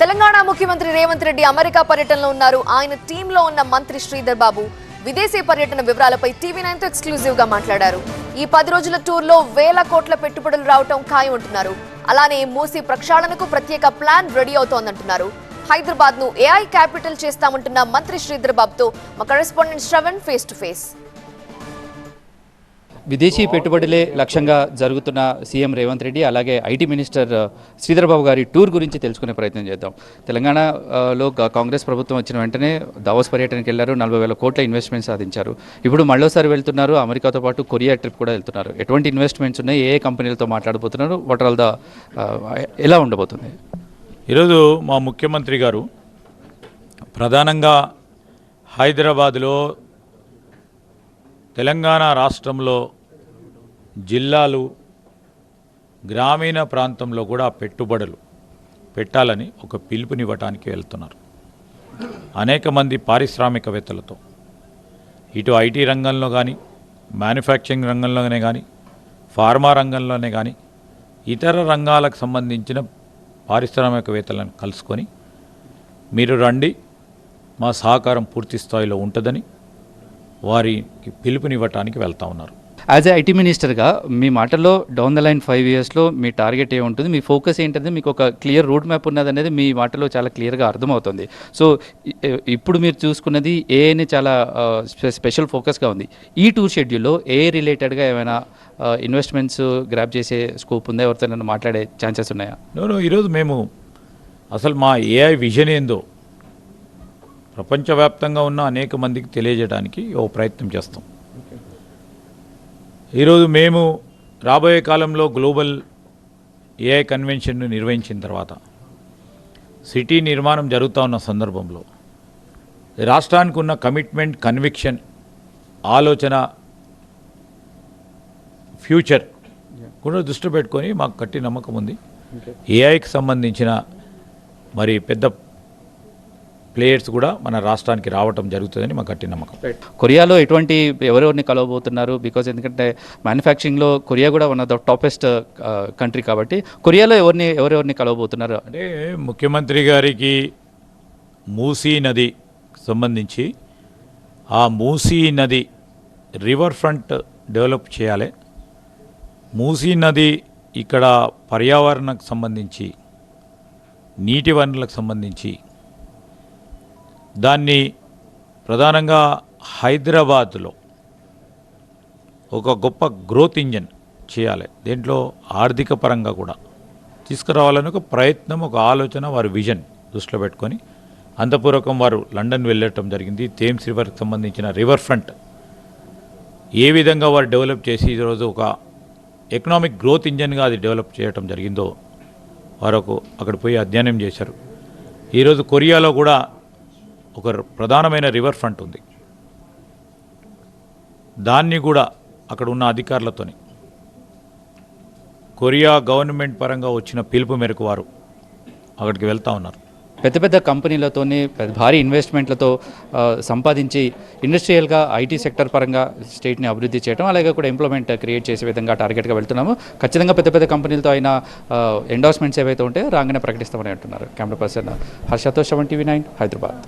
తెలంగాణ ముఖ్యమంత్రి రేవంత్ రెడ్డి అమెరికా పర్యటనలో ఉన్నారు. ఆయన టీంలో ఉన్న మంత్రి శ్రీధర్ బాబు విదేశీ పర్యటన వివరాలపై టీవీ నైన్తో ఎక్స్క్లూజివ్గా మాట్లాడారు. ఈ పది రోజుల టూర్లో వేల కోట్ల పెట్టుబడులు రావటం ఖాయం అంటున్నారు అలానే మూసి ప్రక్షాళనకు ప్రత్యేక ప్లాన్ రెడీ అవుతోందంటున్నారు. హైదరాబాద్ను ఏఐ క్యాపిటల్ చేస్తామంటున్న మంత్రి శ్రీధర్ బాబుతో మా correspondent Shravan face to face విదేశీ పెట్టుబడులే లక్ష్యంగా జరుగుతున్న సీఎం రేవంత్ రెడ్డి అలాగే ఐటీ మినిస్టర్ ఆ, గారి టూర్ గురించి తెలుసుకునే ప్రయత్నం చేద్దాం. తెలంగాణలో కాంగ్రెస్ ప్రభుత్వం వచ్చిన వెంటనే దావోస్ పర్యటనకి వెళ్ళారు నలభై వేల కోట్ల ఇన్వెస్ట్మెంట్ సాధించారు. ఇప్పుడు మళ్ళోసారి వెళ్తున్నారు అమెరికాతో పాటు కొరియా ట్రిప్ కూడా వెళ్తున్నారు. ఎటువంటి ఇన్వెస్ట్మెంట్స్ ఉన్నాయి ఏ కంపెనీలతో మాట్లాడబోతున్నారు వాట్ ఆల్ ద ఎలా ఉండబోతుంది? ఈరోజు మా ముఖ్యమంత్రి గారు ప్రధానంగా హైదరాబాదులో తెలంగాణ రాష్ట్రంలో జిల్లాలు గ్రామీణ ప్రాంతంలో కూడా పెట్టుబడులు పెట్టాలని ఒక పిలుపునివ్వటానికి వెళ్తున్నారు. అనేక మంది పారిశ్రామికవేత్తలతో ఇటు ఐటీ రంగంలో కానీ మ్యానుఫ్యాక్చరింగ్ రంగంలోనే కానీ ఫార్మా రంగంలోనే కానీ ఇతర రంగాలకు సంబంధించిన పారిశ్రామికవేత్తలను కలుసుకొని మీరు రండి మా సహకారం పూర్తి స్థాయిలో ఉంటుందని వారికి పిలుపునివ్వటానికి వెళ్తా ఉన్నారు. యాజ్ ఏ ఐటీ మినిస్టర్గా మీ మాటల్లో డౌన్ ద లైన్ ఫైవ్ ఇయర్స్లో మీ టార్గెట్ ఏముంటుంది మీ ఫోకస్ ఏంటంటే మీకు ఒక క్లియర్ రూట్ మ్యాప్ ఉన్నది అనేది మీ మాటలో చాలా క్లియర్గా అర్థమవుతుంది. సో ఇప్పుడు మీరు చూసుకున్నది ఏఏని చాలా స్పెషల్ ఫోకస్గా ఉంది. ఈ టూర్ షెడ్యూల్లో ఏ రిలేటెడ్గా ఏమైనా ఇన్వెస్ట్మెంట్స్ గ్రాప్ చేసే స్కోప్ ఉందా? ఎవరితో నన్ను మాట్లాడే ఛాన్సెస్ ఉన్నాయా? నేను ఈరోజు మేము అసలు మా ఏఐ విజన్ ఏందో ప్రపంచవ్యాప్తంగా ఉన్న అనేక మందికి తెలియజేయడానికి ఓ ప్రయత్నం చేస్తాం. ఈరోజు మేము రాబోయే కాలంలో గ్లోబల్ ఏఐ కన్వెన్షన్ను నిర్వహించిన తర్వాత సిటీ నిర్మాణం జరుగుతూ ఉన్న సందర్భంలో రాష్ట్రానికి ఉన్న కమిట్మెంట్ కన్విక్షన్ ఆలోచన ఫ్యూచర్ కూడా దృష్టి పెట్టుకొని మాకు గట్టి నమ్మకం ఉంది. ఏఐకి సంబంధించిన మరి పెద్ద ప్లేయర్స్ కూడా మన రాష్ట్రానికి రావటం జరుగుతుందని మాకు గట్టి నమ్మకం. కొరియాలో ఎటువంటి ఎవరెవరిని కలవబోతున్నారు? బికాజ్ ఎందుకంటే మ్యానుఫ్యాక్చరింగ్లో కొరియా కూడా one of the toppest country కాబట్టి కొరియాలో ఎవరిని ఎవరెవరిని కలవబోతున్నారు? అంటే ముఖ్యమంత్రి గారికి మూసీ నది సంబంధించి ఆ మూసీ నది రివర్ ఫ్రంట్ డెవలప్ చేయాలి. మూసీ నది ఇక్కడ పర్యావరణకు సంబంధించి నీటి వనరులకు సంబంధించి దాన్ని ప్రధానంగా హైదరాబాద్లో ఒక గొప్ప గ్రోత్ ఇంజన్ చేయాలి. దేంట్లో ఆర్థిక పరంగా కూడా తీసుకురావాలని ఒక ప్రయత్నం ఒక ఆలోచన వారి విజన్ దృష్టిలో పెట్టుకొని అంతపూర్వకం వారు లండన్ వెళ్ళటం జరిగింది. థేమ్స్ రివర్కి సంబంధించిన రివర్ ఫ్రంట్ ఏ విధంగా వారు డెవలప్ చేసి ఈరోజు ఒక ఎకనామిక్ గ్రోత్ ఇంజన్గా అది డెవలప్ చేయటం జరిగిందో వారు ఒక అక్కడ పోయి అధ్యయనం చేశారు. ఈరోజు కొరియాలో కూడా ఒక ప్రధానమైన రివర్ ఫ్రంట్ ఉంది. దాన్ని కూడా అక్కడ ఉన్న అధికారులతోని. కొరియా గవర్నమెంట్ పరంగా వచ్చిన పిలుపు మేరకు వారు అక్కడికి వెళ్తూ ఉన్నారు. పెద్ద పెద్ద కంపెనీలతోనే పెద్ద భారీ ఇన్వెస్ట్మెంట్లతో సంపాదించి ఇండస్ట్రియల్గా ఐటీ సెక్టర్ పరంగా స్టేట్ని అభివృద్ధి చేయడం అలాగే కూడా ఎంప్లాయ్మెంట్ క్రియేట్ చేసే విధంగా టార్గెట్గా వెళ్తున్నాము. ఖచ్చితంగా పెద్ద పెద్ద కంపెనీలతో అయిన ఎండార్స్మెంట్స్ ఏవైతే ఉంటే రాగానే ప్రకటిస్తామని అంటున్నారు. కెమెరా పర్సన్ హర్షతో సెవెన్ టీవీ నైన్ హైదరాబాద్.